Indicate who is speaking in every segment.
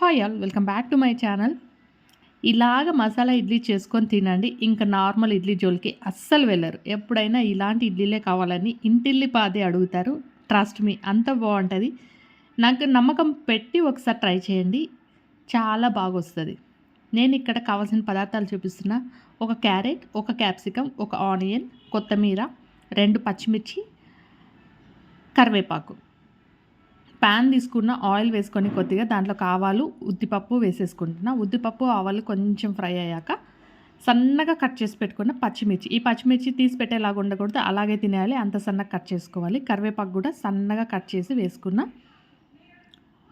Speaker 1: Hi all welcome back to my channel. ఇలాగ మసాలా ఇడ్లీ చేసుకొని తినండి. ఇంకా నార్మల్ ఇడ్లీ జోలికి అస్సలు వెళ్ళరు. ఎప్పుడైనా ఇలాంటి ఇడ్లీలే కావాలని ఇంటిల్లి పాదే అడుగుతారు. ట్రస్ట్ మీ అంత బాగుంటుంది. నాకు నమ్మకం పెట్టి ఒకసారి ట్రై చేయండి. చాలా బాగా వస్తుంది నేను ఇక్కడ కావాల్సిన పదార్థాలు చూపిస్తున్నా. ఒక క్యారెట్ ఒక క్యాప్సికమ్ ఒక ఆనియన్ కొత్తిమీర రెండు పచ్చిమిర్చి కరివేపాకు. ప్యాన్ తీసుకున్న ఆయిల్ వేసుకొని కొద్దిగా దాంట్లో కావాలు ఉద్దిపప్పు వేసేసుకుంటున్నా. ఉద్దిపప్పు ఆవాలు కొంచెం ఫ్రై అయ్యాక సన్నగా కట్ చేసి పెట్టుకున్న పచ్చిమిర్చి. ఈ పచ్చిమిర్చి తీసి పెట్టేలాగా ఉండకూడదు. అలాగే తినేయాలి. అంత సన్నగా కట్ చేసుకోవాలి. కరివేపాకు కూడా సన్నగా కట్ చేసి వేసుకున్న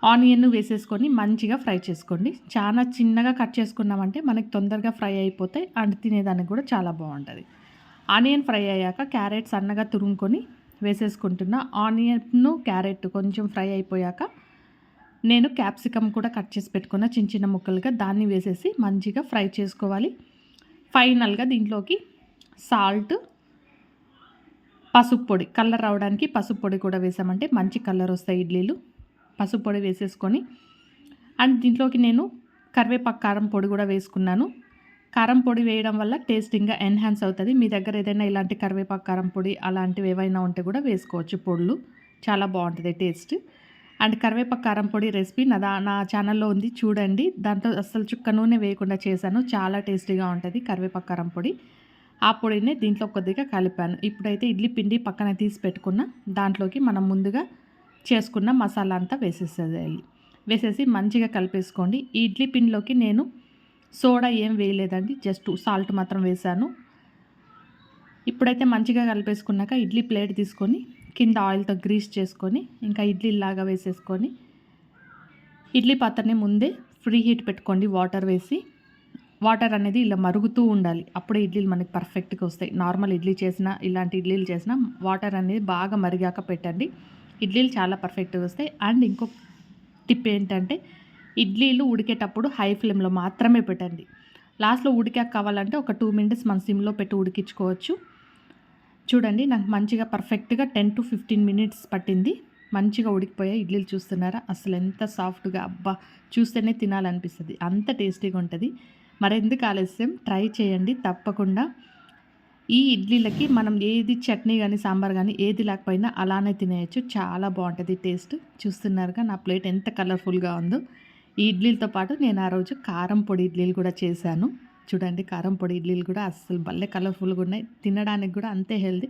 Speaker 1: ఆనియన్ వేసేసుకొని మంచిగా ఫ్రై చేసుకోండి. చాలా చిన్నగా కట్ చేసుకున్నామంటే మనకి తొందరగా ఫ్రై అయిపోతాయి. అండ్ తినేదానికి కూడా చాలా బాగుంటుంది. ఆనియన్ ఫ్రై అయ్యాక క్యారెట్ సన్నగా తురుముకొని వేసేసుకుంటున్నా. ఆనియన్ను క్యారెట్ కొంచెం ఫ్రై అయిపోయాక నేను క్యాప్సికమ్ కూడా కట్ చేసి పెట్టుకున్న చిన్న చిన్న ముక్కలుగా దాన్ని వేసేసి మంచిగా ఫ్రై చేసుకోవాలి. ఫైనల్గా దీంట్లోకి సాల్ట్ పసుపు పొడి కలర్ రావడానికి పసుపు పొడి కూడా వేసామంటే మంచి కలర్ వస్తాయి ఇడ్లీలు. పసుపు పొడి వేసేసుకొని అండ్ దీంట్లోకి నేను కరివేపాకు కారం పొడి కూడా వేసుకున్నాను. కారం పొడి వేయడం వల్ల టేస్టింగ్గా ఎన్హాన్స్ అవుతుంది. మీ దగ్గర ఏదైనా ఇలాంటి కరివేపాకు కారం పొడి అలాంటివి ఏవైనా ఉంటే కూడా వేసుకోవచ్చు. పొడులు చాలా బాగుంటుంది టేస్ట్. అండ్ కరివేపాకు కారం పొడి రెసిపీ నా నా ఛానల్లో ఉంది. చూడండి. దాంట్లో అసలు చుక్క నూనె వేయకుండా చేశాను. చాలా టేస్టీగా ఉంటుంది కరివేపాకు కారం పొడి. ఆ పొడిని దీంట్లో కొద్దిగా కలిపాను. ఇప్పుడైతే ఇడ్లీ పిండి పక్కన తీసి పెట్టుకున్న దాంట్లోకి మనం ముందుగా చేసుకున్న మసాలా అంతా వేసేసేయాలి. వేసేసి మంచిగా కలిపేసుకోండి. ఈ ఇడ్లీ పిండిలోకి నేను సోడా ఏం వేయలేదండి జస్ట్ సాల్ట్ మాత్రం వేశాను. ఇప్పుడైతే మంచిగా కలిపేసుకున్నాక ఇడ్లీ ప్లేట్ తీసుకొని కింద ఆయిల్తో గ్రీస్ చేసుకొని ఇంకా ఇడ్లీ లాగా వేసేసుకొని ఇడ్లీ పాత్రని ముందే ఫ్రీ హీట్ పెట్టుకోండి వాటర్ వేసి. వాటర్ అనేది ఇలా మరుగుతూ ఉండాలి అప్పుడే ఇడ్లీలు మనకి పర్ఫెక్ట్గా వస్తాయి. నార్మల్ ఇడ్లీ చేసినా ఇలాంటి ఇడ్లీలు చేసినా వాటర్ అనేది బాగా మరిగాక పెట్టండి. ఇడ్లీలు చాలా పర్ఫెక్ట్గా వస్తాయి. అండ్ ఇంకో టిప్ ఏంటంటే ఇడ్లీలు ఉడికేటప్పుడు హై ఫ్లేమ్లో మాత్రమే పెట్టండి. లాస్ట్లో ఉడికాక కావాలంటే ఒక టూ మినిట్స్ మన సిమ్లో పెట్టి ఉడికించుకోవచ్చు. చూడండి నాకు మంచిగా పర్ఫెక్ట్గా టెన్ టు ఫిఫ్టీన్ మినిట్స్ పట్టింది. మంచిగా ఉడికిపోయాయి ఇడ్లీలు చూస్తున్నారా? అసలు ఎంత సాఫ్ట్గా అబ్బా! చూస్తేనే తినాలనిపిస్తుంది. అంత టేస్టీగా ఉంటుంది. మరెందుకు ఆలస్యం? ట్రై చేయండి. తప్పకుండా. ఈ ఇడ్లీలకి మనం ఏది చట్నీ కానీ సాంబార్ కానీ ఏది లేకపోయినా అలానే తినేయచ్చు. చాలా బాగుంటుంది టేస్ట్. చూస్తున్నారుగా నా ప్లేట్ ఎంత కలర్ఫుల్గా ఉందో. ఈ ఇడ్లీలతో పాటు నేను ఆ రోజు కారం పొడి ఇడ్లీలు కూడా చేశాను. చూడండి కారం పొడి ఇడ్లీలు కూడా అస్సలు భలే కలర్ఫుల్గా ఉన్నాయి. తినడానికి కూడా అంతే హెల్దీ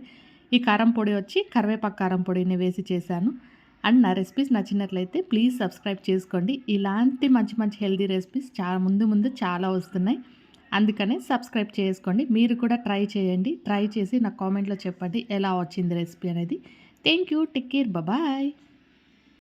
Speaker 1: ఈ కారం పొడి వచ్చి కరివేపాకు కారం పొడిని వేసి చేశాను. అండ్ నా రెసిపీస్ నచ్చినట్లయితే ప్లీజ్ సబ్స్క్రైబ్ చేసుకోండి. ఇలాంటి మంచి మంచి హెల్దీ రెసిపీస్ చాలా ముందు ముందు చాలా వస్తున్నాయి. అందుకనే సబ్స్క్రైబ్ చేసుకోండి. మీరు కూడా ట్రై చేయండి. ట్రై చేసి నా కామెంట్లో చెప్పండి ఎలా వచ్చింది రెసిపీ అనేది. Thank you take care bye